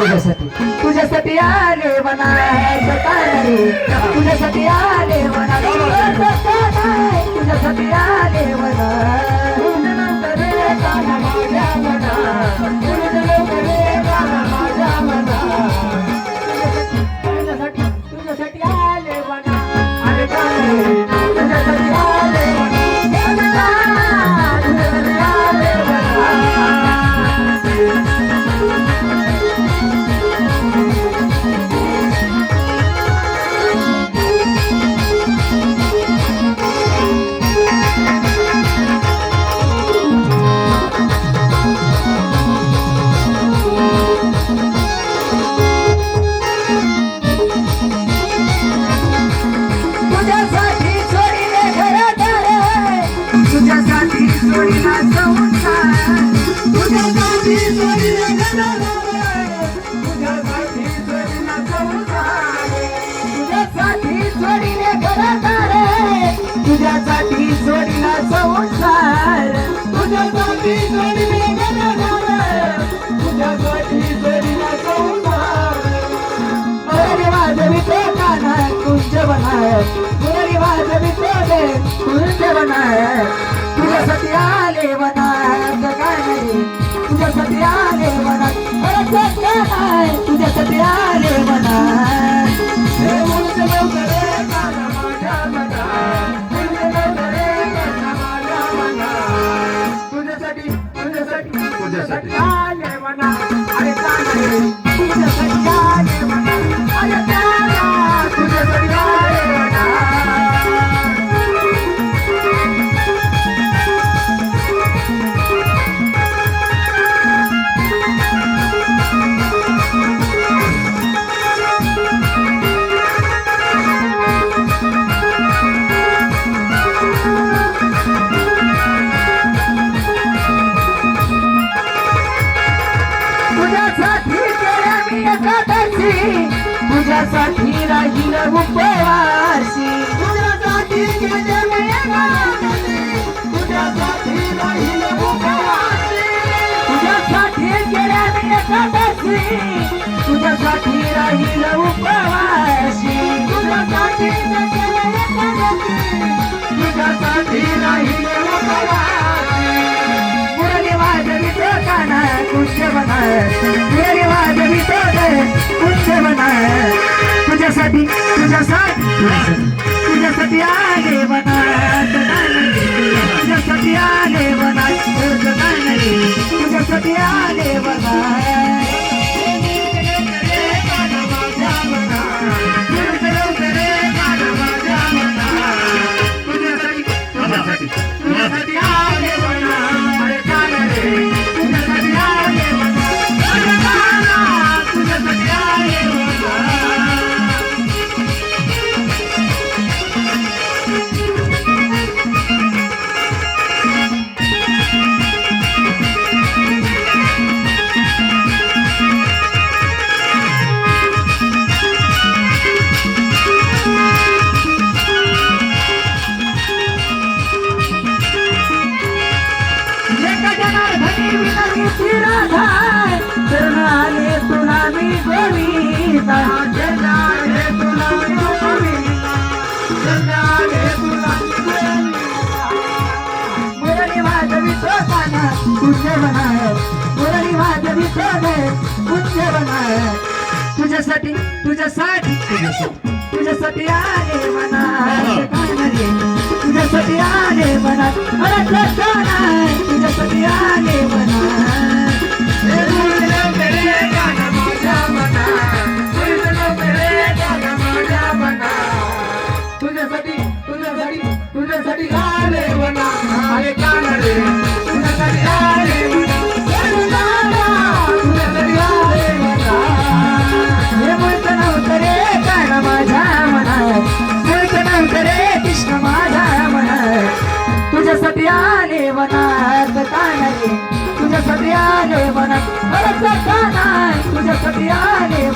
तुझ्यासाठी. तुझ्यासाठी आले मना तुझ्यासाठी आले मना तुझ्यासाठी आले मना तुझ्यासाठी सोडीला संसार तुझ्यासाठी सोडीला घरादार तुझ्यासाठी सोडीला संसार वाजवी तो काना कुंज बनाय वाजवी तो दे कुंज बनाय तुझ्यासाठी आले बनाय तुझ्यासाठी आले बनाय अरे ते तुझ्यासाठी आले बनाय तुझ्यासाठी केल्या मी एकादशी. तुझ्यासाठी राहील उपवासी तुझ्यासाठी केल्या मी एकादशी. तुझ्यासाठी राहील उपवासी तुझ्यासाठी केल्या मी एकादशी. तुझ्यासाठी राहील उपवासी कुंज तुझ्यासाठी तुझ्यासाठी तुझ्यासाठी तुझ्यासाठी आले जनार्दनी विनवी शिराधार. शरण आले तुला मी गोविंदा शरण आले तुला मी गोविंदा शरण आले तुला मी गोविंदा मुरली वाजवी तो काना कुंज बनाय. मुरली वाजवी तो दे कुंज बनाय. तुझ्यासाठी तुझ्यासाठी तुझ्यासाठी तुझ्यासाठी आले मना तुझ्यासाठी आले मना अरे Miami. मनात का नाही तुझ्या सगळ्या रे मनात तुझ्या सगळ्या रे